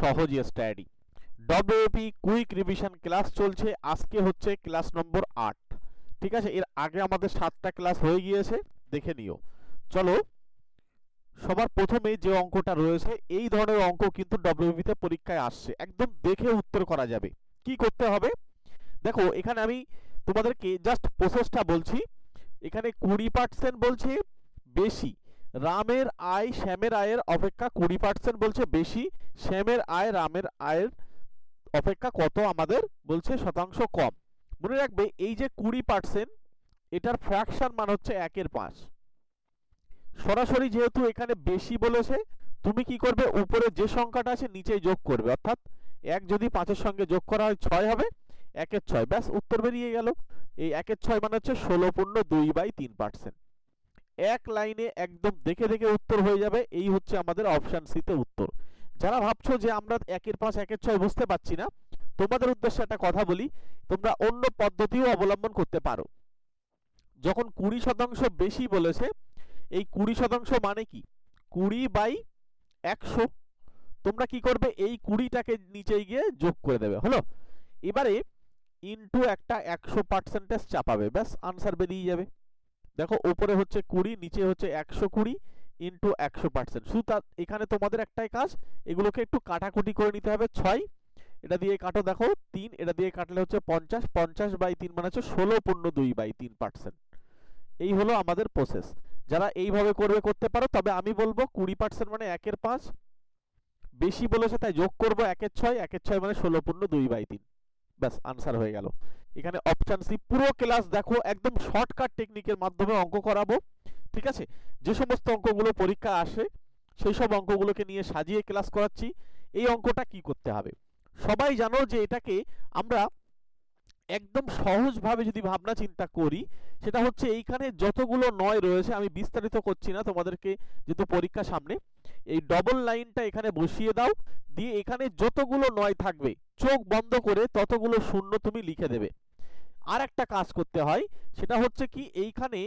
সহজ study W P quick revision class চলছে, আজকে হচ্ছে ক্লাস নম্বর আট। ঠিক আছে? এর আগে আমাদের সাতটা ক্লাস হয়ে গিয়েছে, দেখে নিও। চলো, সবার প্রথমে যে অঙ্কটা রয়েছে, এই ধরনের অঙ্ক কিন্তু ডব্লিউপিতে পরীক্ষায় আসছে। একদম দেখে উত্তর করা যাবে। কি করতে হবে? দেখো, এখানে আমি তোমাদেরকে জাস্ট প্রসেসটা বলছি। এখানে কুড়ি পার্সেন্ট বলছে, বেশি। রামের আয় শ্যামের আয়ের অপেক্ষা কুড়ি পার্সেন্ট বলছে বেশি, শ্যামের আয় রামের আয়ের অপেক্ষা কত আমাদের বলছে শতাংশ কম। মনে রাখবে এই যে কুড়ি পার্সেন্ট এটার ফ্র্যাকশন মান হচ্ছে একের পাঁচ। সরাসরি যেহেতু এখানে বেশি বলেছে, তুমি কি করবে? উপরে যে সংখ্যাটা আছে নিচেই যোগ করবে। অর্থাৎ এক যদি পাঁচের সঙ্গে যোগ করা হয় ছয় হবে, একের ছয়। ব্যাস, উত্তর বেরিয়ে গেল। এই একের ছয় মানে হচ্ছে ষোলো পূর্ণ দুই বাই তিন পার্সেন্ট এক লাইনে একদম দেখে দেখে উত্তর হয়ে যাবে, এই হচ্ছে আমাদের অপশান সিতে উত্তর। যারা ভাবছ যে আমরা একের পাঁচ, একের ছয় বুঝতে পারছি না, তোমাদের উদ্দেশ্যে একটা কথা বলি, তোমরা অন্য পদ্ধতিও অবলম্বন করতে পারো। যখন কুড়ি শতাংশ বেশি বলেছে, এই কুড়ি শতাংশ মানে কি? কুড়ি বাই একশো। তোমরা কি করবে? এই কুড়িটাকে নিচে গিয়ে যোগ করে দেবে। হলো? এবারে ইনটু একটা একশো পার্সেন্টেজ চাপাবে। ব্যাস আনসার বেরিয়ে যাবে। দেখো, ওপরে হচ্ছে কুড়ি, নিচে হচ্ছে একশো কুড়ি ইন্টু একশো পার্সেন্ট শুধু তার এখানে তোমাদের একটাই কাজ, এগুলোকে একটু কাটাকুটি করে নিতে হবে। ছয়, এটা দিয়ে কাটো, দেখো, তিন, এটা দিয়ে কাটলে হচ্ছে পঞ্চাশ পঞ্চাশ বাই তিন মানে হচ্ছে ষোলো পূর্ণ দুই বাই তিন পার্সেন্ট এই হলো আমাদের প্রসেস যারা এইভাবে করবে, করতে পারো, তবে আমি বলব কুড়ি পার্সেন্ট মানে একের পাঁচ, বেশি বলেছে তাই যোগ করব একের ছয় একের ছয় মানে ষোলো পূর্ণ দুই বাই তিন। ব্যাস আনসার হয়ে গেল। এখানে অপশান সি পুরো ক্লাস দেখো, একদম শর্টকাট টেকনিকের মাধ্যমে অঙ্ক করাবো, ঠিক আছে? যে সমস্ত অঙ্কগুলো পরীক্ষা আসে, সেই সব অঙ্কগুলোকে নিয়ে সাজিয়ে ক্লাস করাচ্ছি। এই অঙ্কটা কি করতে হবে? সবাই জানো যে এটাকে আমরা একদম সহজভাবে যদি ভাবনা চিন্তা করি, সেটা হচ্ছে এইখানে যতগুলো নয় রয়েছে, আমি বিস্তারিত করছি না তোমাদেরকে যেহেতু পরীক্ষা সামনে, এই ডবল লাইনটা এখানে বসিয়ে দাও, দিয়ে এখানে যতগুলো নয় থাকবে চোখ বন্ধ করে ততগুলো শূন্য তুমি লিখে দেবে। আর একটা কাজ করতে হয়, সেটা হচ্ছে কি এইখানে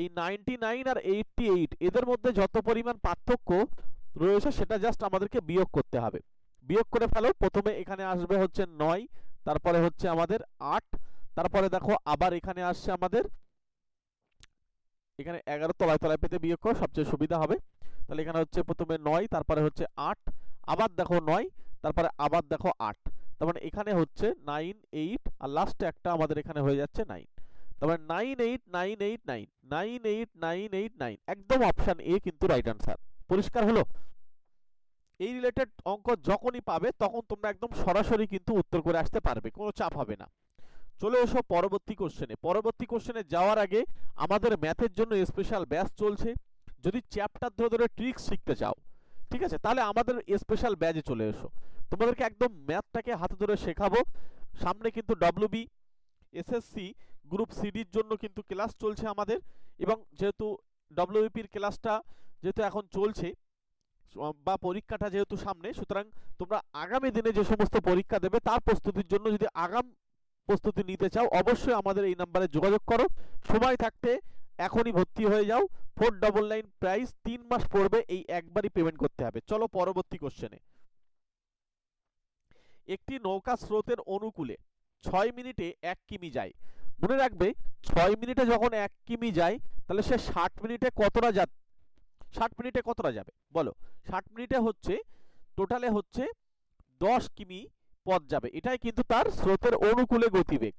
এই নাইনটি নাইন আর এইটটি এইট এদের মধ্যে যত পরিমাণ পার্থক্য রয়েছে, সেটা জাস্ট আমাদেরকে বিয়োগ করতে হবে। বিয়োগ করে ফেলো, প্রথমে এখানে আসবে হচ্ছে নয়, তারপরে হচ্ছে আমাদের আট, তারপরে দেখো আবার এখানে আসছে আমাদের, এখানে এগারো তলায় তলায় পেতে বিয়োগ করো, সবচেয়ে সুবিধা হবে। তাহলে এখানে হচ্ছে প্রথমে নয়, তারপরে হচ্ছে আট, আবার দেখো নয়, তারপরে আবার দেখো আট। তার মানে এখানে হচ্ছে নাইন এইট আর লাস্টে একটা আমাদের এখানে হয়ে যাচ্ছে নাইন তারপরে nine eight nine eight nine nine eight nine eight nine একদম অপশান এ কিন্তু রাইট আনসার পরিষ্কার হলো? এই রিলেটেড অঙ্ক যখনই পাবে তখন তোমরা একদম সরাসরি কিন্তু উত্তর করে আসতে পারবে, কোনো চাপ হবে না। চলে এসো পরবর্তী কোশ্চেনে পরবর্তী কোশ্চেনে যাওয়ার আগে আমাদের ম্যাথের জন্য স্পেশাল ব্যাচ চলছে। যদি চ্যাপ্টার ধরে ধরে ট্রিক্স শিখতে চাও ঠিক আছে? তাহলে আমাদের স্পেশাল ব্যাচে চলে এসো। তোমাদেরকে একদম ম্যাথটাকে হাতে ধরে শেখাবো। সামনে কিন্তু ডব্লিউবি এসএসসি গ্রুপ সিডির জন্য কিন্তু ক্লাস চলছে আমাদের। এবং যেহেতু ডব্লিউপির ক্লাসটা যেহেতু এখন চলছে, বা পরীক্ষাটা যেহেতু সামনে, সুতরাং তোমরা আগামী দিনে যে সমস্ত পরীক্ষা দেবে, তার প্রস্তুতির জন্য যদি আগাম প্রস্তুতি নিতে চাও, অবশ্যই আমাদের এই নাম্বারে যোগাযোগ করো। সময় থাকতে এখনই ভর্তি হয়ে যাও। ফোর ডবল নাইন প্রাইস তিন মাস পড়বে এই একবারই পেমেন্ট করতে হবে। চলো পরবর্তী কোশ্চেনে একটি নৌকা স্রোতের অনুকূলে ছয় মিনিটে এক কিমি যায়। মনে রাখবে, ছয় মিনিটে যখন এক কিমি যায়, তাহলে সে ষাট মিনিটে কতটা যা ষাট মিনিটে কতটা যাবে? বলো, ষাট মিনিটে হচ্ছে টোটালে হচ্ছে দশ কিমি পথ যাবে। এটাই কিন্তু তার স্রোতের অনুকূলে গতিবেগ।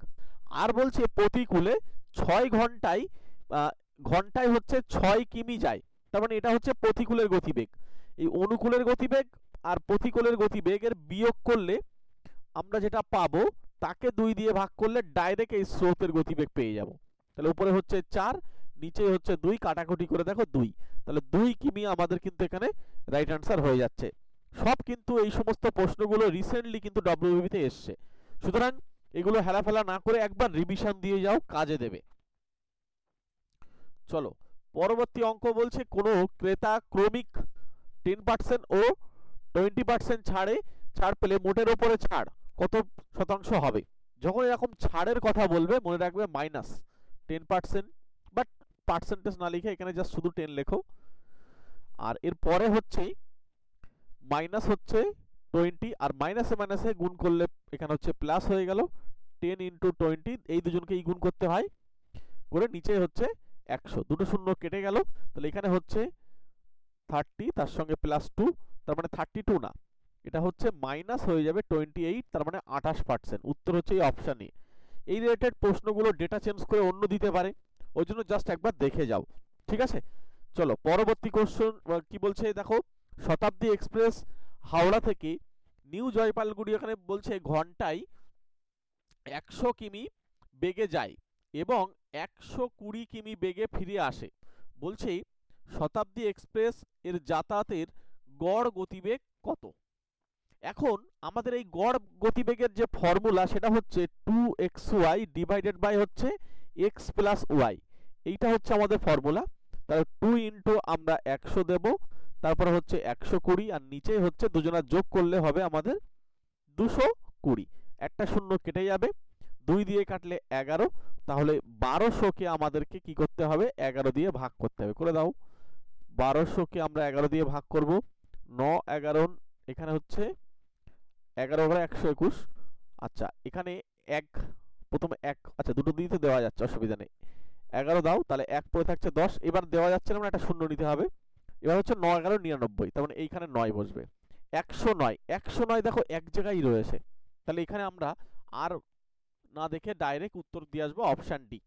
আর বলছে প্রতিকূলে ছয় ঘন্টায় ঘন্টায় হচ্ছে ছয় কিমি যায়। তার মানে এটা হচ্ছে প্রতিকূলের গতিবেগ। এই অনুকূলের গতিবেগ আর প্রতিকূলের গতিবেগের বিয়োগ করলে আমরা যেটা পাবো, তাকে দুই দিয়ে ভাগ করলে ডাইরেক্ট এই স্রোতের গতিবেগ পেয়ে যাব। তাহলে উপরে হচ্ছে চার, নিচে হচ্ছে দুই, কাটাকুটি করে দেখো দুই। তাহলে দুই কিমি আমাদের কিন্তু এখানে রাইট আনসার হয়ে যাচ্ছে। সব কিন্তু এই সমস্ত প্রশ্নগুলো রিসেন্টলি কিন্তু ডব্লিউবিতে এসছে। সুতরাং এগুলো হেলাফেলা না করে একবার রিভিশন দিয়ে যাও, কাজে দেবে। চলো, পরবর্তী অঙ্ক বলছে কোনো ক্রেতা ক্রমিক টেন পার্সেন্ট ও টোয়েন্টি পার্সেন্ট ছাড়ে, ছাড় পেলে মোটের ওপরে ছাড়, কত শতাংশ হবে? যখন এরকম ছাড়ের কথা বলবে, মনে রাখবে minus ten percent but percentage না লিখে এখানে জাস্ট শুধু টেন লেখো। আর এর পরে হচ্ছে মাইনাস হচ্ছে টোয়েন্টি আর মাইনাসে মাইনাসে গুণ করলে এখানে হচ্ছে প্লাস হয়ে গেল টেন ইন্টু টোয়েন্টি এই দুজনকেই গুণ করতে হয়। করে নিচে হচ্ছে একশো। দুটো শূন্য কেটে গেল। তাহলে এখানে হচ্ছে থার্টি তার সঙ্গে প্লাস টু তার মানে থার্টি টু না। এটা হচ্ছে মাইনাস হয়ে যাবে টোয়েন্টি এইট তার মানে আঠাশ পার্সেন্ট উত্তর হচ্ছে এই অপশানই এই রিলেটেড প্রশ্নগুলো ডেটা চেঞ্জ করে অন্য দিতে পারে। ওই জন্য জাস্ট একবার দেখে যাও। ঠিক আছে? চলো, পরবর্তী কোশ্চেন কি বলছে দেখো? শতাব্দী এক্সপ্রেস হাওড়া থেকে নিউ জয়পালগুড়ি, ওখানে বলছে ঘন্টায় একশো কিমি বেগে যায়। এবং একশো কুড়ি কিমি বেগে ফিরে আসে। বলছে, শতাব্দী এক্সপ্রেস এর যাতায়াতের গড় গতিবেগ কত? এখন আমাদের এই গড় গতিবেগের যে ফর্মুলা, সেটা হচ্ছে two X Y divided by হচ্ছে এক্স প্লাস ওয়াই। এইটা হচ্ছে আমাদের ফর্মুলা। তাহলে টু ইন্টু আমরা একশো দেব, তারপরে হচ্ছে একশো কুড়ি, আর নিচে হচ্ছে দুজনা যোগ করলে হবে আমাদের দুশো কুড়ি। একটা শূন্য কেটে যাবে। দুই দিয়ে কাটলে এগারো, তাহলে বারোশোকে আমাদেরকে কি করতে হবে? এগারো দিয়ে ভাগ করতে হবে। করে দাও। বারোশোকে আমরা এগারো দিয়ে ভাগ করব। ন, এগারো, এখানে হচ্ছে এগারো বারো একশো একুশ। আচ্ছা এখানে এক, প্রথমে এক আচ্ছা দুটো দিয়ে তো দেওয়া যাচ্ছে, অসুবিধা নেই। এগারো দাও, তাহলে এক পরে থাকছে দশ। এবার দেওয়া যাচ্ছে না মানে একটা শূন্য নিতে হবে। এবার হচ্ছে ন, এগারো, নিরানব্বই, তার মানে এইখানে নয় বসবে। একশো নয় একশো নয় দেখো এক জায়গায় রয়েছে। তাহলে এখানে আমরা আর না দেখে ডাইরেক্ট উত্তর দিয়ে আসব অপশান ডি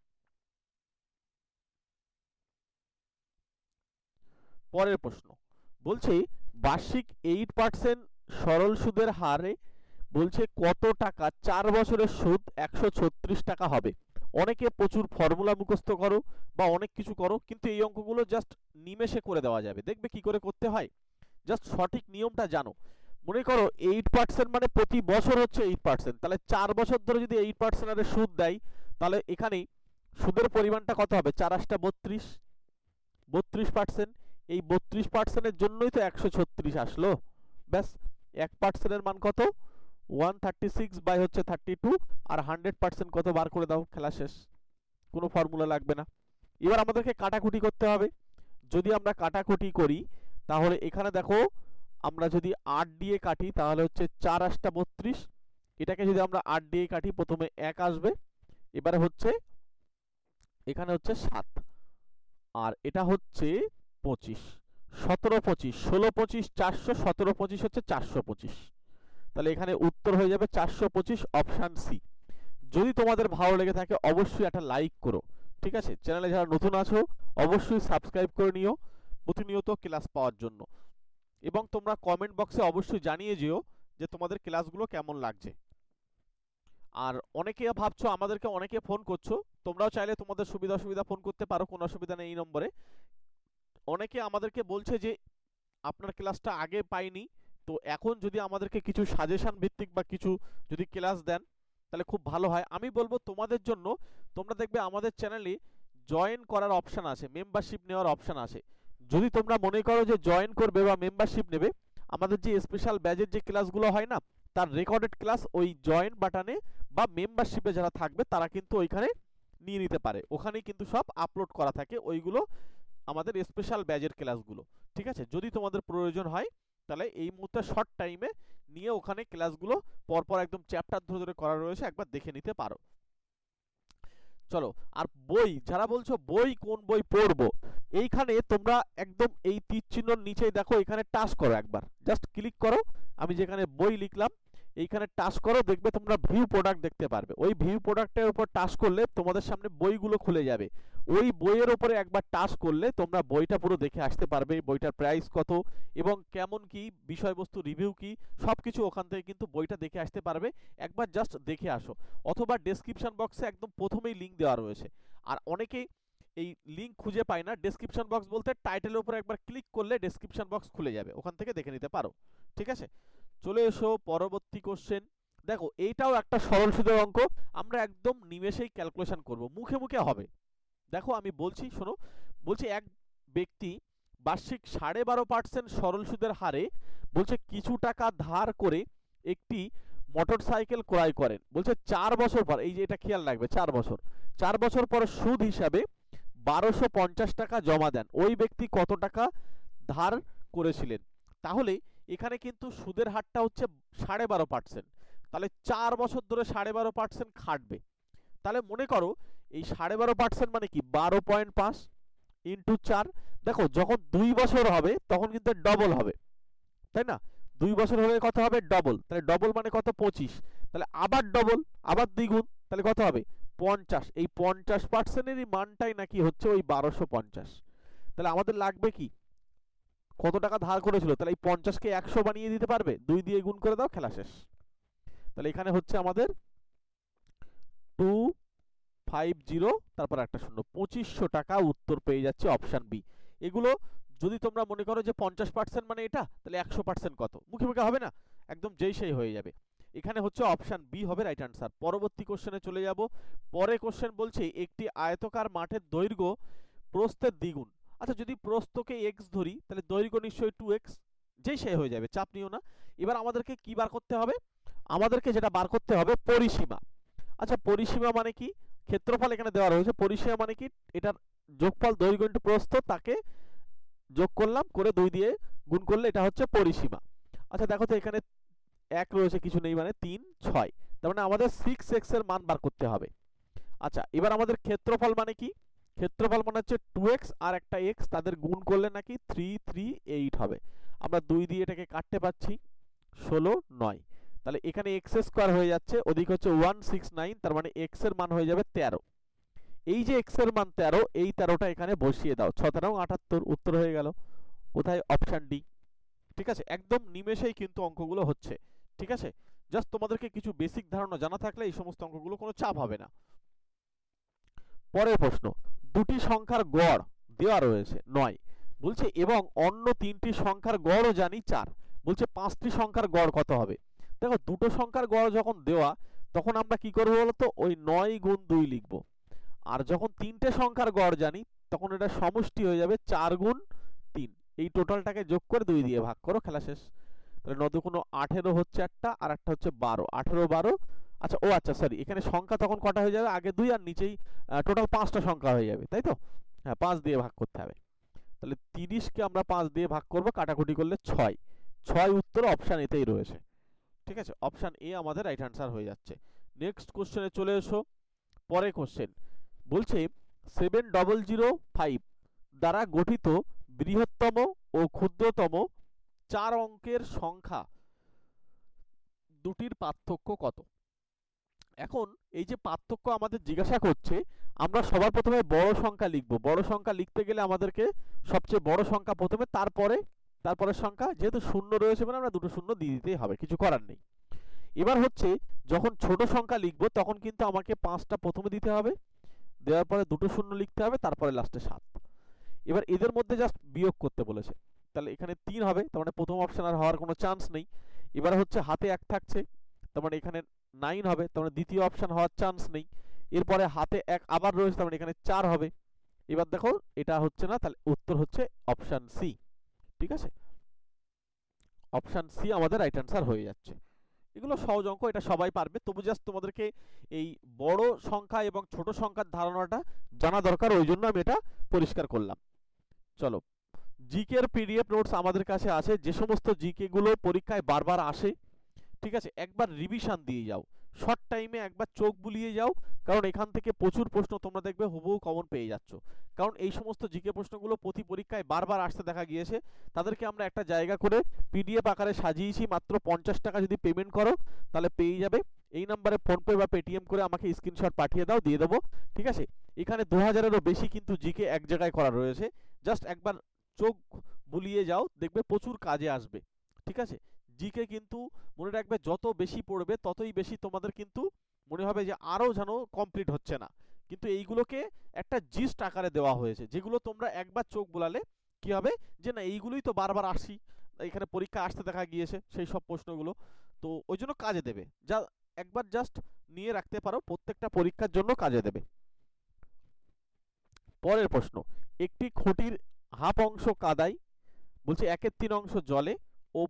পরের প্রশ্ন, বলছে বার্ষিক এইট পার্সেন্ট সরল সুদের হারে বলছে কত টাকা চার বছরের সুদ একশো ছত্রিশ টাকা হবে? অনেকে প্রচুর ফর্মুলা মুখস্থ করো বা অনেক কিছু করো, কিন্তু এই অঙ্কগুলো জাস্ট নিমেষে করে দেওয়া যাবে। দেখবে কি করে করতে হয়? জাস্ট সঠিক নিয়মটা জানো। মনে করো এইট পার্সেন্ট মানে প্রতি বছর হচ্ছে এইট পার্সেন্ট তাহলে চার বছর ধরে যদি এইট পার্সেন্ট আরে সুদ দেয়, তাহলে এখানেই সুদের পরিমাণটা কত হবে? চার আটটা বত্রিশ বত্রিশ পার্সেন্ট এই বত্রিশ পার্সেন্টের জন্যই তো একশো ছত্রিশ আসলো। ব্যাস, এক পার্সেন্টের মান কত? ওয়ান থার্টি সিক্স বাই হচ্ছে থার্টি টু আর হান্ড্রেড পার্সেন্ট কত বার করে দাও? খেলা শেষ। কোনো ফর্মুলা লাগবে না। এবার আমাদেরকে কাটাকুটি করতে হবে। যদি আমরা কাটাকুটি করি, তাহলে এখানে দেখো আমরা যদি আট দিয়ে কাটি, তাহলে হচ্ছে চার আটটা বত্রিশ। এটাকে যদি আমরা আট দিয়ে কাটি, প্রথমে এক আসবে। এবারে হচ্ছে, এখানে হচ্ছে সাত। আর এটা হচ্ছে পঁচিশ। সতেরো পঁচিশ। ষোলো পঁচিশ, চারশো। সতেরো পঁচিশ হচ্ছে চারশো পঁচিশ। তাহলে এখানে উত্তর হয়ে যাবে চারশো পঁচিশ, অপশান সি। যদি তোমাদের ভালো লেগে থাকে, অবশ্যই একটা লাইক করো। ঠিক আছে? চ্যানেলে যারা নতুন আছো, অবশ্যই সাবস্ক্রাইব করে নিও। প্রতিনিয়ত ক্লাস পাওয়ার জন্য। এবং তোমরা কমেন্ট বক্সে অবশ্যই জানিয়ে যেও যে তোমাদের ক্লাসগুলো কেমন লাগছে। আর অনেকে ভাবছ আমাদেরকে অনেকে ফোন করছ, তোমরাও চাইলে তোমাদের সুবিধা অসুবিধা ফোন করতে পারো, কোনো অসুবিধা নেই এই নম্বরে। অনেকে আমাদেরকে বলছে যে, আপনার ক্লাসটা আগে পাইনি, তো এখন যদি আমাদেরকে কিছু সাজেশন ভিত্তিক বা কিছু যদি ক্লাস দেন, তাহলে খুব ভালো হয়। আমি বলব তোমাদের জন্য, তোমরা দেখবে আমাদের চ্যানেলে জয়েন করার অপশান আছে মেম্বারশিপ নেওয়ার অপশান আছে। যদি তোমরা মনে করো যে জয়েন করবে বা মেম্বারশিপ নেবে, আমাদের যে স্পেশাল ব্যাচের যে ক্লাসগুলো হয় না, তার রেকর্ডেড ক্লাস ওই জয়েন বাটনে বা মেম্বারশিপে যারা থাকবে, তারা কিন্তু ওইখানে নিয়ে নিতে পারে। ওখানেই কিন্তু সব আপলোড করা থাকে ওইগুলো আমাদের স্পেশাল ব্যাচের ক্লাসগুলো ঠিক আছে? যদি তোমাদের প্রয়োজন হয়, তাহলে এই মুহূর্তে শর্ট টাইমে নিয়ে ওখানে ক্লাসগুলো পরপর একদম চ্যাপ্টার ধরে ধরে করা রয়েছে, একবার দেখে নিতে পারো। চলো, আর বই, যারা বলছো বই কোন বই পড়ব, এইখানে তোমরা একদম এই তীর চিহ্ন নিচে দেখো, এখানে টাচ করো একবার জাস্ট ক্লিক করো, আমি যেখানে বই লিখলাম এইখানে টাচ করো, দেখবে তোমরা ভিউ প্রোডাক্ট দেখতে পারবে। ওই ভিউ প্রোডাক্টের উপর টাচ করলে তোমাদের সামনে বইগুলো খুলে যাবে। ওই বইয়ের উপরে একবার টাচ করলে তোমরা বইটা পুরো দেখে আসতে পারবে, বইটার প্রাইস কত এবং কেমন কি, বিষয়বস্তু রিভিউ কি সব কিছু ওখান থেকে কিন্তু বইটা দেখে আসতে পারবে। একবার জাস্ট দেখে আসো। অথবা ডেসক্রিপশন বক্সে একদম প্রথমেই লিঙ্ক দেওয়া রয়েছে। আর অনেকেই এই লিঙ্ক খুঁজে পায় না। ডেসক্রিপশন বক্স বলতে টাইটেলের উপর একবার ক্লিক করলে ডেসক্রিপশন বক্স খুলে যাবে। ওখান থেকে দেখে নিতে পারো। ঠিক আছে? চলে এসো, পরবর্তী কোশ্চেন দেখো, এইটাও একটা সরল সুদের অঙ্ক। আমরা একদম নিমেষেই ক্যালকুলেশন করব। মুখে মুখে হবে। দেখো, আমি বলছি, শোনো, বলছি এক ব্যক্তি বার্ষিক সাড়ে বারো পার্সেন্ট সরল সুদের হারে বলছে কিছু টাকা ধার করে একটি মোটর সাইকেল ক্রয় করেন। বলছে চার বছর পর, এই যে এটা খেয়াল রাখবে, চার বছর। চার বছর পর সুদ হিসাবে বারোশো পঞ্চাশ টাকা জমা দেন। ওই ব্যক্তি কত টাকা ধার করেছিলেন? তাহলে এখানে কিন্তু সুদের হারটা হচ্ছে সাড়ে বারো পার্সেন্ট তাহলে চার বছর ধরে সাড়ে বারো পার্সেন্ট খাটবে। তাহলে মনে করো, এই সাড়ে বারো পার্সেন্ট মানে কি? বারো পয়েন্ট পাঁচ ইন্টু চার। দেখো, যখন দুই বছর হবে, তখন কিন্তু ডবল হবে। তাই না? দুই বছর হলে কত হবে? ডবল তাহলে ডবল মানে কত? পঁচিশ। তাহলে আবার ডবল আবার দ্বিগুণ। তাহলে কত হবে? পঞ্চাশ। এই পঞ্চাশ পার্সেন্টেরই মানটাই নাকি হচ্ছে ওই বারোশো পঞ্চাশ। তাহলে আমাদের লাগবে কি? কত টাকা ধার করেছিল? তাহলে এই পঞ্চাশকে একশো বানিয়ে দিতে পারবে? দুই দিয়ে গুণ করে দাও, খেলা শেষ। তাহলে এখানে হচ্ছে আমাদের টু ফাইভ জিরো তারপর একটা শূন্য। পঁচিশশো টাকা উত্তর পেয়ে যাচ্ছে অপশান বি এগুলো যদি তোমরা মনে করো যে পঞ্চাশ পার্সেন্ট মানে এটা, তাহলে একশো পার্সেন্ট কত? মুখে মুখে হবে না? একদম যেই সেই হয়ে যাবে। এখানে হচ্ছে অপশান বি হবে রাইট আনসার পরবর্তী কোশ্চেনে চলে যাব। পরে কোশ্চেন বলছে, একটি আয়তকার মাঠের দৈর্ঘ্য প্রস্থের দ্বিগুণ। আচ্ছা যদি প্রস্থকে এক্স ধরি, তাহলে দৈর্ঘ্য নিশ্চয়ই টু এক্স যেই সে হয়ে যাবে, চাপ নিও না। এবার আমাদেরকে কি বার করতে হবে? আমাদেরকে যেটা বার করতে হবে, পরিসীমা। আচ্ছা পরিসীমা মানে কি? ক্ষেত্রফল এখানে দেওয়া রয়েছে। পরিসীমা মানে কি? এটার যোগফল দৈর্ঘ্য ইন্টু প্রস্থ, তাকে যোগ করলাম, করে দুই দিয়ে গুণ করলে এটা হচ্ছে পরিসীমা। আচ্ছা দেখো তো এখানে এক রয়েছে, কিছু নেই মানে তিন, ছয়। তার মানে আমাদের সিক্স এক্সের মান বার করতে হবে। আচ্ছা এবার আমাদের ক্ষেত্রফল মানে কি? ক্ষেত্রফল মানে হচ্ছে টু এক্স আর একটা এক্স তাদের গুণ করলে নাকি থ্রি থ্রি এইট হবে। আমরা দুই দিয়ে এটাকে কাটতে পাচ্ছি ষোলো নয়। তাহলে এখানে এক্স স্কোয়ার হয়ে যাচ্ছে, ওদিক হচ্ছে ওয়ান সিক্স নাইন তার মানে এক্সের মান হয়ে যাবে তেরো। এই যে এক্সের মান তেরো, এই তেরোটা এখানে বসিয়ে দাও। ছ তেরো আটাত্তর, উত্তর হয়ে গেল। কোথায়? অপশান ডি ঠিক আছে? একদম নিমেষেই কিন্তু অঙ্কগুলো হচ্ছে। ঠিক আছে? জাস্ট তোমাদেরকে কিছু বেসিক ধারণা জানা থাকলে এই সমস্ত অঙ্কগুলো কোনো চাপ হবে না। পরের প্রশ্ন দুটি সংখ্যার গড় দেওয়া রয়েছে, নয়। বলছে, এবং অন্য তিনটি সংখ্যার গড়ও জানি চার। বলছে, পাঁচটি সংখ্যার গড় কত হবে? দেখো, দুটো সংখ্যার গড় যখন দেওয়া, তখন আমরা কি করব বলতো? ওই নয় গুণ দুই লিখব। আর যখন তিনটে সংখ্যার গড় জানি, তখন এটা সমষ্টি হয়ে যাবে চার গুণ তিন। এই টোটালটাকে যোগ করে দুই দিয়ে ভাগ করো, খেলা শেষ। তাহলে নদী কোনো আঠেরো হচ্ছে একটা, আর একটা হচ্ছে বারো। আঠেরো বারো আচ্ছা ও আচ্ছা সরি এখানে সংখ্যা তখন কটা হয়ে যাবে? আগে দুই আর নিচেই টোটাল পাঁচটা সংখ্যা হয়ে যাবে, তাই তো? হ্যাঁ পাঁচ দিয়ে ভাগ করতে হবে। তাহলে তিরিশকে আমরা পাঁচ দিয়ে ভাগ করব, কাটাকুটি করলে ছয়। ছয় উত্তর অপশান এতেই রয়েছে। ঠিক আছে? অপশান এ আমাদের রাইট অ্যান্সার হয়ে যাচ্ছে। নেক্সট কোশ্চেনে চলে এসো। পরে কোশ্চেন বলছে সেভেন ডবল জিরো ফাইভ দ্বারা গঠিত বৃহত্তম ও ক্ষুদ্রতম চার অঙ্কের সংখ্যা দুটির পার্থক্য কত? এখন এই যে পার্থক্য আমাদের জিজ্ঞাসা করছে, আমরা সবার প্রথমে বড় সংখ্যা লিখব। বড় সংখ্যা লিখতে গেলে আমাদেরকে সবচেয়ে বড় সংখ্যা প্রথমে, তারপরে, তারপরের সংখ্যা যেহেতু শূন্য রয়েছে মানে আমরা দুটো শূন্য দিয়ে দিতেই হবে, কিছু করার নেই। এবার হচ্ছে, যখন ছোট সংখ্যা লিখব, তখন কিন্তু আমাকে পাঁচটা প্রথমে দিতে হবে, দেওয়ার পরে দুটো শূন্য লিখতে হবে, তারপরে লাস্টে সাত। এবার এদের মধ্যে জাস্ট বিয়োগ করতে বলেছে। তাহলে এখানে তিন হবে, তার মানে প্রথম অপশন আর হওয়ার কোনো চান্স নেই। এবার হচ্ছে হাতে এক থাকছে, তার মানে এখানে নাইন হবে, তার মানে দ্বিতীয় অপশন হওয়ার চান্স নেই। এরপরে হাতে এক আবার রয়েছে, তার মানে এখানে চার হবে। এবার দেখো, এটা হচ্ছে না, তাহলে উত্তর হচ্ছে অপশন সি ঠিক আছে? অপশন সি আমাদের রাইট অ্যান্সার হয়ে যাচ্ছে। এগুলো সহজ অঙ্ক, এটা সবাই পারবে। তবু জাস্ট তোমাদেরকে এই বড় সংখ্যা এবং ছোট সংখ্যার ধারণাটা জানা দরকার, ওই জন্য আমি এটা পরিষ্কার করলাম। চলো জিকের পিডিএফ নোটস আমাদের কাছে আছে। যে সমস্ত জিকে গুলো পরীক্ষায় বারবার আসে ঠিক আছে? একবার রিভিশন দিয়ে যাও। শর্ট টাইমে একবার চোখ বুলিয়ে যাও। কারণ এখান থেকে প্রচুর প্রশ্ন তোমরা দেখবে, হুবহু কমন পেয়ে যাচ্ছ। কারণ এই সমস্ত জিকে প্রশ্নগুলো প্রতি পরীক্ষায় বারবার আসতে দেখা গিয়েছে। তাদেরকে আমরা একটা জায়গা করে পিডিএফ আকারে সাজিয়েছি, মাত্র পঞ্চাশ টাকা যদি পেমেন্ট করো, তাহলে পেয়ে যাবে। এই নাম্বারে ফোনপে বা পেটিএম করে আমাকে স্ক্রিনশট পাঠিয়ে দাও, দিয়ে দেবো। ঠিক আছে? এখানে দু হাজারেরও বেশি কিন্তু জিকে এক জায়গায় করা রয়েছে। জাস্ট একবার চোখ বুলিয়ে যাও, দেখবে প্রচুর কাজে আসবে। ঠিক আছে? জিকে কিন্তু মনে রাখবে যত বেশি পড়বে ততই বেশি তোমাদের কিন্তু মনে হবে যে আরও যেন কমপ্লিট হচ্ছে না। কিন্তু এইগুলোকে একটা জিস্ট আকারে দেওয়া হয়েছে, যেগুলো তোমরা একবার চোখ বোলালে কি হবে? যে না, এইগুলোই তো বারবার আসি। এখানে পরীক্ষা আসতে দেখা গিয়েছে সেই সব প্রশ্নগুলো। তো ওই জন্য কাজে দেবে। যা একবার জাস্ট নিয়ে রাখতে পারো, প্রত্যেকটা পরীক্ষার জন্য কাজে দেবে। পরের প্রশ্ন, একটি খুঁটির হাফ অংশ কাদায়, বলছে একের তিন অংশ জলে ও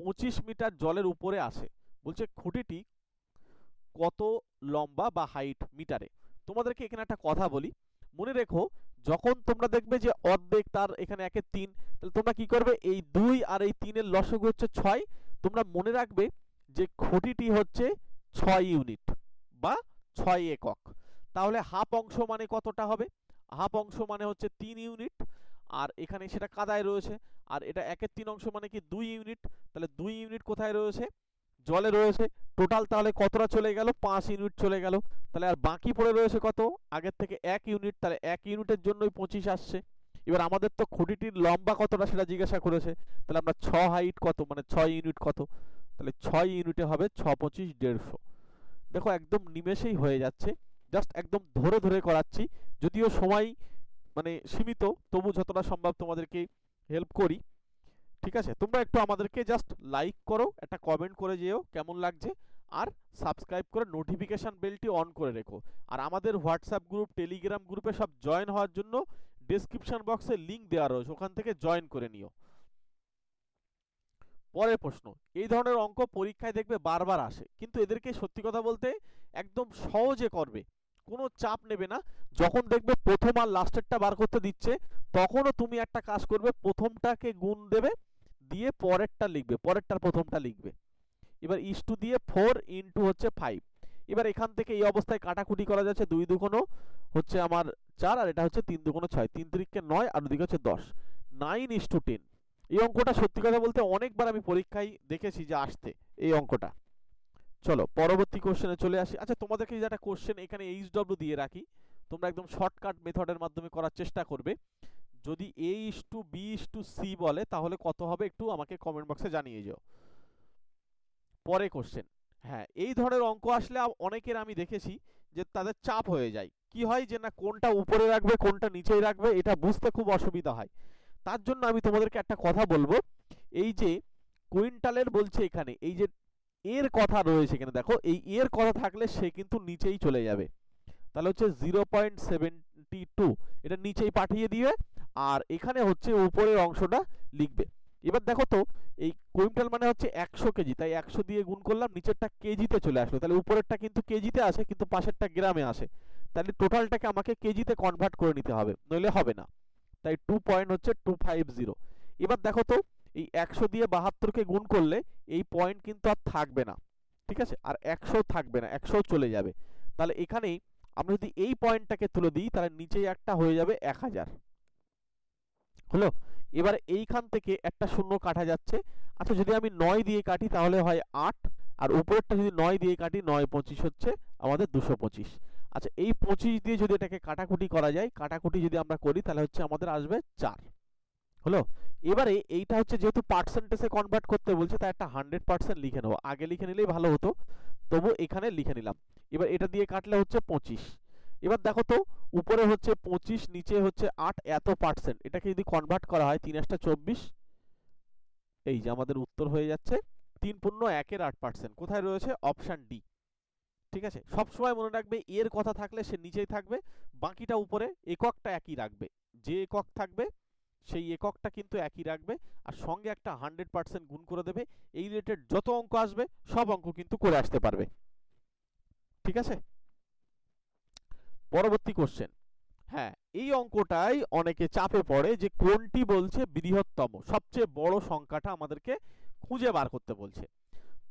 পঁচিশ মিটার জলের উপরে আসে বলছে, খুঁটিটি কত লম্বা বা হাইট মিটারে? তোমাদেরকে এখানে একটা কথা বলি। মনে রেখো, যখন তোমরা দেখবে যে অর্ধেক তার এখানে একের তিন, তাহলে তোমরা কি করবে? এই দুই আর এই তিনের লসগু হচ্ছে ছয়। তোমরা মনে রাখবে যে খুঁটিটি হচ্ছে ছয় ইউনিট বা ছয় একক। তাহলে হাফ অংশ মানে কতটা হবে? হাফ অংশ মানে হচ্ছে তিন ইউনিট। আর এখানে সেটা কাদায় রয়েছে। আর এটা একের তিন অংশ মানে কি দুই ইউনিট? তাহলে দুই ইউনিট কোথায় রয়েছে? জলে রয়েছে। টোটাল তাহলে কতটা চলে গেল? পাঁচ ইউনিট চলে গেল। তাহলে আর বাকি পড়ে রয়েছে কত? আগের থেকে এক ইউনিট। তাহলে এক ইউনিটের জন্যই পঁচিশ আসছে। এবার আমাদের তো খুঁটিটির লম্বা কতটা সেটা জিজ্ঞাসা করেছে। তাহলে আমরা ছ হাইট কত? মানে ছয় ইউনিট কত? তাহলে ছয় ইউনিটে হবে ছ পঁচিশ দেড়শো। দেখো একদম নিমেষেই হয়ে যাচ্ছে। জাস্ট একদম ধরে ধরে করাচ্ছি। যদিও সময় মানে সীমিত, তবু যতটা সম্ভব তোমাদেরকে হেল্প করি। ঠিক আছে? তোমরা একটু আমাদেরকে জাস্ট লাইক করো, একটা কমেন্ট করে যেও, কেমন লাগছে। আর সাবস্ক্রাইব করে নোটিফিকেশান বেলটি অন করে রেখো। আর আমাদের হোয়াটসঅ্যাপ গ্রুপ টেলিগ্রাম গ্রুপে সব জয়েন হওয়ার জন্য ডেসক্রিপশন বক্সে লিংক দেওয়া রয়েছে। ওখান থেকে জয়েন করে নিও। পরের প্রশ্ন, এই ধরনের অঙ্ক পরীক্ষায় দেখবে বারবার আসে, কিন্তু এদেরকে সত্যি কথা বলতে একদম সহজে করবে। কোনো চাপ নেবে না। যখন দেখবে প্রথম আর লাস্টেরটা বার করতে দিচ্ছে, তখনও তুমি একটা কাজ করবে, প্রথমটাকে গুণ দেবে, দিয়ে পরেরটা লিখবে, পরেরটার প্রথমটা লিখবে। এবার ইস টু দিয়ে ফোর ইন্টু হচ্ছে ফাইভ এবার এখান থেকে এই অবস্থায় কাটাকুটি করা যাচ্ছে দুই দুগুণো হচ্ছে আমার চার, আর এটা হচ্ছে তিন দুগুণো ছয়। তিন তিরিখকে নয়, আর ওদিকে হচ্ছে দশ। নাইন ইস টু টেন এই অঙ্কটা সত্যি কথা বলতে অনেকবার আমি পরীক্ষায় দেখেছি যে আসতে, এই অঙ্কটা। চলো, পরবর্তী কোশ্চেনে চলে আসি। আচ্ছা তোমাদেরকে যে একটা কোশ্চেন এখানে এইচ ডব্লিউ দিয়ে রাখি, তোমরা একদম শর্টকাট মেথডের মাধ্যমে করার চেষ্টা করবে। যদি A is two B is two C বলে, তাহলে কত হবে একটু আমাকে কমেন্ট বক্সে জানিয়ে যাও। পরে কোশ্চেন হ্যাঁ এই ধরনের অঙ্ক আসলে অনেকের আমি দেখেছি যে তাদের চাপ হয়ে যায়। কি হয় যে না, কোনটা উপরে রাখবে, কোনটা নিচেই রাখবে, এটা বুঝতে খুব অসুবিধা হয়। তার জন্য আমি তোমাদেরকে একটা কথা বলব। এই যে কুইন্টালের বলছে এখানে, এই যে এর কথা রয়েছে এখানে, দেখো, এই এর কথা থাকলে সে কিন্তু নিচেই চলে যাবে। তাহলে হচ্ছে জিরো পয়েন্ট সেভেন্টি টু এটা নিচেই পাঠিয়ে দিবে, আর এখানে হচ্ছে উপরের অংশটা লিখবে। এবার দেখো তো, এই কুইন্টাল মানে হচ্ছে একশো কেজি, তাই একশো দিয়ে গুণ করলাম, নিচেরটা কেজিতে চলে আসলো। তাহলে উপরেরটা কিন্তু কেজিতে আসে, কিন্তু পাশেরটা গ্রামে আসে। তাহলে টোটালটাকে আমাকে কেজিতে কনভার্ট করে নিতে হবে, নইলে হবে না। তাই টু পয়েন্ট হচ্ছে টু ফাইভ জিরো এবার দেখো তো এই একশো দিয়ে বাহাত্তরকে গুণ করলে এই পয়েন্ট কিন্তু আর থাকবে না, ঠিক আছে? আর একশো থাকবে না একশো চলে যাবে। তাহলে এখানেই আমরা যদি এই পয়েন্টটাকে তুলে দিই, তাহলে নিচেই একটা হয়ে যাবে এক হাজার। হলো? এবার এইখান থেকে একটা শূন্য কাটা যাচ্ছে। আচ্ছা যদি আমি নয় দিয়ে কাটি, তাহলে হয় আট। আর উপরেরটা যদি নয় দিয়ে কাটি, নয় পঁচিশ হচ্ছে আমাদের দুশো পঁচিশ। আচ্ছা এই পঁচিশ দিয়ে যদি এটাকে কাটাকুটি করা যায়, কাটাকুটি যদি আমরা করি, তাহলে হচ্ছে আমাদের আসবে চার। হলো? এবারে এইটা হচ্ছে যেহেতু পার্সেন্টেজে কনভার্ট করতে বলছে, তাই একটা হান্ড্রেড পার্সেন্ট লিখে নেব। আগে লিখে নিলেই ভালো হতো, তবু এখানে লিখে নিলাম। এবার এটা দিয়ে কাটলে হচ্ছে পঁচিশ। এবার দেখো তো, উপরে হচ্ছে পঁচিশ, নিচে হচ্ছে আট, এত পার্সেন্ট এটাকে যদি কনভার্ট করা হয়, তিন একটা চব্বিশ, এই যে আমাদের উত্তর হয়ে যাচ্ছে, তিন পূর্ণ একের আট পার্সেন্ট কোথায় রয়েছে? অপশান ডি ঠিক আছে? সবসময় মনে রাখবে, এর কথা থাকলে সে নিচেই থাকবে, বাকিটা উপরে, এককটা একই রাখবে। যে একক থাকবে সেই এককটা কিন্তু একই রাখবে আর সঙ্গে একটা হান্ড্রেড পার্সেন্ট গুণ করে দেবে। এই রিলেটেড যত অঙ্ক আসবে, সব অঙ্ক কিন্তু করে আসতে পারবে। ঠিক আছে? পরবর্তী কোশ্চেন হ্যাঁ এই অঙ্কটাই অনেকে চাপে পড়ে যে কোনটি বলছে বৃহত্তম, সবচেয়ে বড় সংখ্যাটা আমাদেরকে খুঁজে বার করতে বলছে।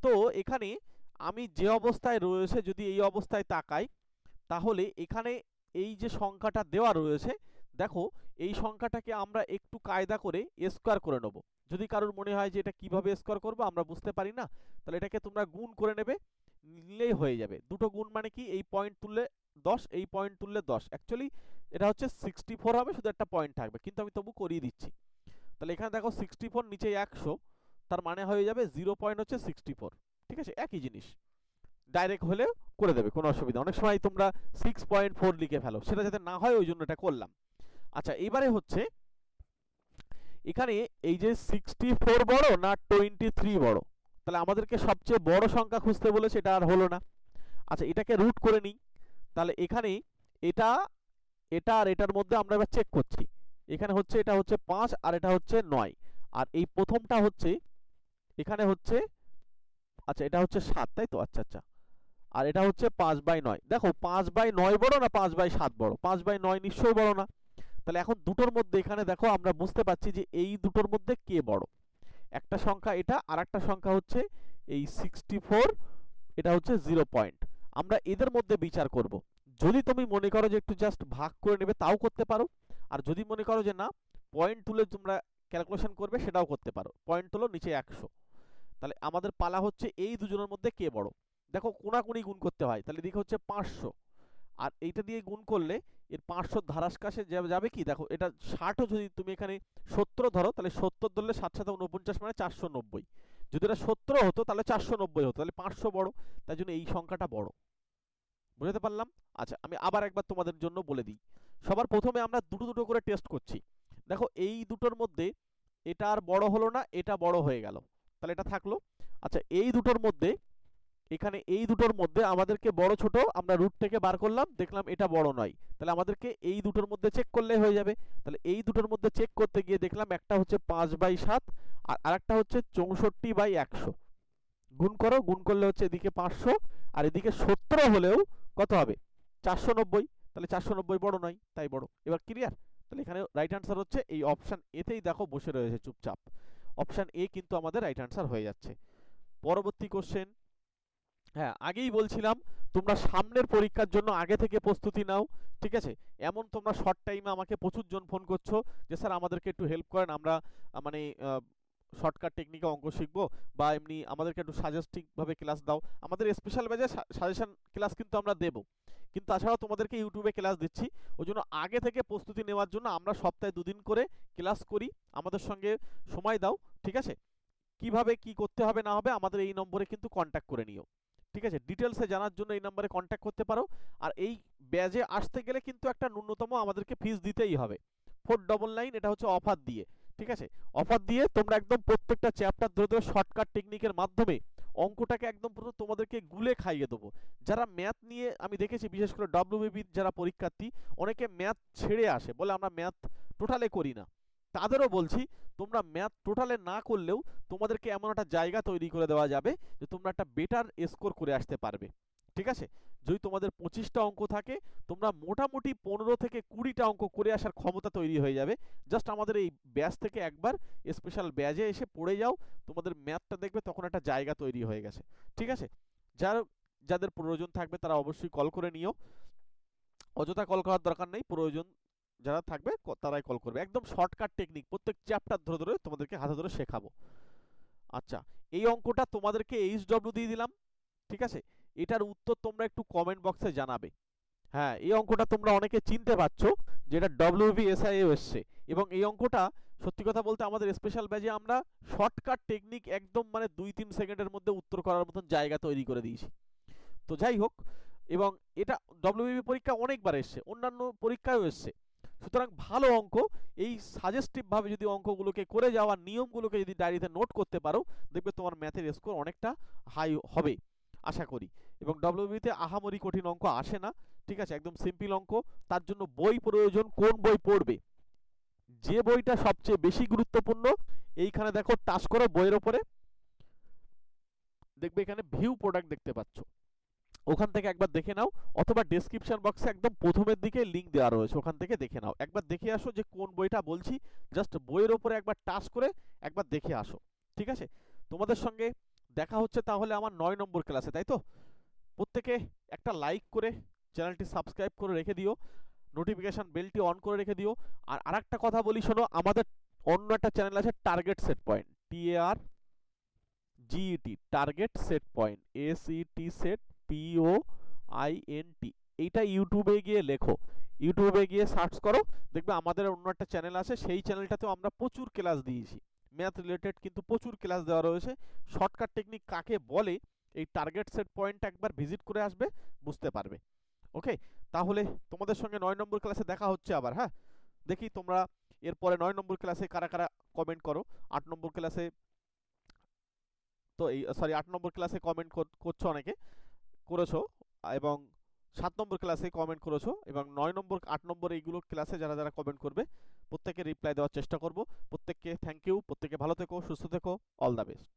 তো এখানে আমি যে অবস্থায় রয়েছে যদি এই অবস্থায় তাকাই, তাহলে এখানে এই যে সংখ্যাটা দেওয়া রয়েছে দেখো, এই সংখ্যাটাকে আমরা একটু কায়দা করে স্কোয়ার করে নেব। যদি কারোর মনে হয় যে এটা কীভাবে স্কোয়ার করব, আমরা বুঝতে পারি না, তাহলে এটাকে তোমরা গুণ করে নেবে, নিলেই হয়ে যাবে। দুটো গুণ মানে কি? এই পয়েন্ট তুললে দশ, এই পয়েন্ট তুললে দশ। অ্যাকচুয়ালি এটা হচ্ছে সিক্সটি ফোর হবে, শুধু একটা পয়েন্ট থাকবে, কিন্তু আমি তবু করিয়ে দিচ্ছি। তাহলে এখানে দেখো সিক্সটি ফোর নিচে একশো, তার মানে হয়ে যাবে জিরো পয়েন্ট হচ্ছে সিক্সটি ফোর ঠিক আছে? একই জিনিস। ডাইরেক্ট হলেও করে দেবে, কোনো অসুবিধা অনেক সময় তোমরা সিক্স পয়েন্ট ফোর লিখে ফেলো, সেটা যাতে না হয়, ওই জন্য এটা করলাম। আচ্ছা এবারে হচ্ছে, এখানে এই যে সিক্সটি ফোর বড় না টোয়েন্টি থ্রি বড়? তাহলে আমাদেরকে সবচেয়ে বড় সংখ্যা খুঁজতে বলেছে, এটা আর হলো না। আচ্ছা এটাকে রুট করে নিই। তাহলে এখানে এটা এটা আর এটার মধ্যে আমরা এবার চেক করছি। এখানে হচ্ছে, এটা হচ্ছে পাঁচ আর এটা হচ্ছে নয়। আর এই প্রথমটা হচ্ছে, এখানে হচ্ছে আচ্ছা এটা হচ্ছে সাত, তাই তো? আচ্ছা আচ্ছা। আর এটা হচ্ছে পাঁচ বাই নয়। দেখো, পাঁচ বাই নয় বড় না পাঁচ বাই সাত বড়? পাঁচ বাই নয় নিশ্চয়ই বড় না। তাহলে এখন দুটোর মধ্যে এখানে দেখো আমরা বুঝতে পারছি যে এই দুটোর মধ্যে কে বড়। একটা সংখ্যা এটা আর একটা সংখ্যা হচ্ছে এই সিক্সটি এটা হচ্ছে জিরো পয়েন্ট আমরা এদের মধ্যে বিচার করব। যদি তুমি মনে করো যে একটু জাস্ট ভাগ করে নেবে, তাও করতে পারো। আর যদি মনে করো যে না পয়েন্ট তুলে তোমরা ক্যালকুলেশন করবে, সেটাও করতে পারো। পয়েন্ট তুলো নিচে একশো। তাহলে আমাদের পালা হচ্ছে এই দুজনের মধ্যে কে বড়? দেখো কোনাকুনি গুণ করতে হয়, তাহলে দিকে হচ্ছে পাঁচশো। আর এইটা দিয়ে গুণ করলে এর পাঁচশো ধারাস কাছে যাবে কি? দেখো, এটা ষাটও যদি তুমি এখানে সত্তর ধরো, তাহলে সত্তর ধরলে সাত সাথে উনপঞ্চাশ মানে চারশো নব্বই। যদি এটা সত্তর হতো, তাহলে চারশো নব্বই হতো, তাহলে পাঁচশো বড় তাই জন্য এই সংখ্যাটা বড়। বুঝতে পারলাম? আচ্ছা আমি আবার একবার তোমাদের জন্য বলে দিই। সবার প্রথমে আমরা দুটো দুটো করে টেস্ট করছি। দেখো, এই দুটোর মধ্যে এটা আর বড় হলো না, এটা বড় হয়ে গেল। তাহলে এটা থাকল। আচ্ছা এই দুটোর মধ্যে এখানে এই দুটোর মধ্যে আমাদেরকে বড় ছোট আমরা রুট থেকে বার করলাম, দেখলাম এটা বড় নয়। তাহলে আমাদেরকে এই দুটোর মধ্যে চেক করলে হয়ে যাবে। তাহলে এই দুটোর মধ্যে চেক করতে গিয়ে দেখলাম একটা হচ্ছে পাঁচ বাই সাত আর আরেকটা হচ্ছে চৌষট্টি বাই একশো। গুণ করো, গুণ করলে হচ্ছে এদিকে পাঁচশো আর এদিকে সত্তর হলেও কত হবে? চারশো নব্বই। তাহলে চারশো নব্বই বড় নয়, তাই বড়। এবার ক্লিয়ার তাহলে এখানে রাইট আনসার হচ্ছে এই অপশান এতেই দেখো বসে রয়েছে চুপচাপ। অপশান এ কিন্তু আমাদের রাইট আনসার হয়ে যাচ্ছে। পরবর্তী কোশ্চেন হ্যাঁ আগেই বলছিলাম, তোমরা সামনের পরীক্ষার জন্য আগে থেকে প্রস্তুতি নাও, ঠিক আছে? এমন তোমরা শর্ট টাইমে আমাকে প্রচুর জন ফোন করছ যে, স্যার, আমাদেরকে একটু হেল্প করেন, আমরা মানে শর্টকাট টেকনিকে অঙ্ক শিখব বা এমনি আমাদেরকে একটু সাজেস্টিভভাবে ক্লাস দাও। আমাদের স্পেশাল ব্যাচে সাজেশন ক্লাস কিন্তু আমরা দেবো। কিন্তু তাছাড়াও তোমাদেরকে ইউটিউবে ক্লাস দিচ্ছি। ওই জন্য আগে থেকে প্রস্তুতি নেওয়ার জন্য আমরা সপ্তাহে দুদিন করে ক্লাস করি। আমাদের সঙ্গে সময় দাও, ঠিক আছে? কীভাবে কি করতে হবে না হবে আমাদের এই নম্বরে কিন্তু কন্ট্যাক্ট করে নিও। ঠিক আছে? ডিটেলসে জানার জন্য এই নম্বরে কন্ট্যাক্ট করতে পারো। আর এই ব্যাজে আসতে গেলে কিন্তু একটা ন্যূনতম আমাদেরকে ফিস দিতেই হবে। ফোর ডবল নাইন এটা হচ্ছে অফার দিয়ে। ঠিক আছে? অফার দিয়ে তোমরা একদম প্রত্যেকটা চ্যাপ্টার ধরে ধরে শর্টকাট টেকনিকের মাধ্যমে অঙ্কটাকে একদম পুরো তোমাদেরকে গুলে খাইয়ে দেবো। যারা ম্যাথ নিয়ে আমি দেখেছি, বিশেষ করে ডব্লিউবিবির যারা পরীক্ষার্থী, অনেকে ম্যাথ ছেড়ে আসে। বলে আমরা ম্যাথ টোটালে করি না। তাদেরও বলছি, তোমরা ম্যাথ টোটালে না করলেও তোমাদেরকে এমন একটা জায়গা তৈরি করে দেওয়া যাবে যে তোমরা একটা বেটার স্কোর করে আসতে পারবে। ঠিক আছে? যদি তোমাদের পঁচিশটা অঙ্ক থাকে, তোমরা মোটামুটি পনেরো থেকে কুড়িটা অঙ্ক করে আসার ক্ষমতা তৈরি হয়ে যাবে। জাস্ট আমাদের এই ব্যাচ থেকে একবার স্পেশাল ব্যাজে এসে পড়ে যাও, তোমাদের ম্যাথটা দেখবে তখন একটা জায়গা তৈরি হয়ে গেছে। ঠিক আছে? যার, যাদের প্রয়োজন থাকবে তারা অবশ্যই কল করে নিও। অযথা কল করার দরকার নেই, প্রয়োজন যারা থাকবে তারাই কল করবে। একদম শর্টকাট টেকনিক প্রত্যেক চ্যাপ্টার ধরে ধরে তোমাদেরকে হাতে ধরে শেখাবো। আচ্ছা এই অঙ্কটা তোমাদেরকে এইচ ডব্লিউ দিয়ে দিলাম, ঠিক আছে? এটার উত্তর তোমরা একটু কমেন্ট বক্সে জানাবে। হ্যাঁ এই অঙ্কটা তোমরা অনেকে চিনতে পারছ, যেটা ডব্লিউবি এসআইএ এসছে এবং এই অঙ্কটা, সত্যি কথা বলতে আমাদের স্পেশাল ব্যাচে আমরা শর্টকাট টেকনিক একদম মানে দুই তিন সেকেন্ডের মধ্যে উত্তর করার মতন জায়গা তৈরি করে দিয়েছি। তো যাই হোক, এবং এটা ডব্লিউবি পরীক্ষা অনেকবার এসছে, অন্যান্য পরীক্ষায়ও এসছে। সুতরাং ভালো অঙ্ক, এই সাজেস্টিভভাবে যদি অঙ্কগুলোকে করে যাওয়া, নিয়মগুলোকে যদি ডায়েরিতে নোট করতে পারো, দেখবে তোমার ম্যাথের স্কোর অনেকটা হাই হবে, আশা করি। এবং ডব্লিউবিতে আহামরি কঠিন অঙ্ক আসে না, ঠিক আছে? একদম সিম্পল অঙ্ক, তার জন্য বই প্রয়োজন, কোন বই পড়বে? যে বইটা সবচেয়ে বেশি গুরুত্বপূর্ণ, এইখানে দেখো টাচ করো বইয়ের ওপরে, দেখবে এখানে ভিউ প্রোডাক্ট দেখতে পাচ্ছ। ওখান থেকে একবার দেখে নাও, অথবা ডেসক্রিপশন বক্সে একদম প্রথমের দিকে লিঙ্ক দেওয়া রয়েছে, ওখান থেকে দেখে নাও। একবার দেখে আসো যে কোন বইটা বলছি জাস্ট বইয়ের ওপরে একবার টাচ করে একবার দেখে আসো, ঠিক আছে? তোমাদের সঙ্গে দেখা হচ্ছে তাহলে আমার নয় নম্বর ক্লাসে তাই তো? প্রত্যেকে একটা লাইক করে চ্যানেলটি সাবস্ক্রাইব করে রেখে দিও নোটিফিকেশান বেলটি অন করে রেখে দিও, আর আরেকটা কথা বলি শোনো, আমাদের অন্য একটা চ্যানেল আছে target set point T A R G E T target set point S E T set P O I N T এইটা ইউটিউবে গিয়ে লেখো। ইউটিউবে গিয়ে সার্চ করো। দেখবে আমাদের অন্য একটা চ্যানেল আছে, সেই চ্যানেলটাতেও আমরা প্রচুর ক্লাস দিয়েছি। ম্যাথ রিলেটেড কিন্তু প্রচুর ক্লাস দেওয়া রয়েছে। শর্টকাট টেকনিক কাকে বলে, এই টার্গেট সেট পয়েন্ট একবার ভিজিট করে আসবে, বুঝতে পারবে। ওকে তাহলে তোমাদের সঙ্গে নয় নম্বর ক্লাসে দেখা হচ্ছে আবার হ্যাঁ? দেখি তোমরা এরপরে নয় নম্বর ক্লাসে কারা কারা কমেন্ট করো। আট নম্বর ক্লাসে তো এই সরি আট নম্বর ক্লাসে কমেন্ট করছ অনেকে। করেছ, এবং সাত নম্বর ক্লাসে কমেন্ট করেছ, এবং নয় নম্বর, আট নম্বর এইগুলো ক্লাসে যারা যারা কমেন্ট করবে প্রত্যেকে রিপ্লাই দেওয়ার চেষ্টা করব। প্রত্যেককে থ্যাংক ইউ প্রত্যেকে ভালো থেকো, সুস্থ থেকো অল দ্য বেস্ট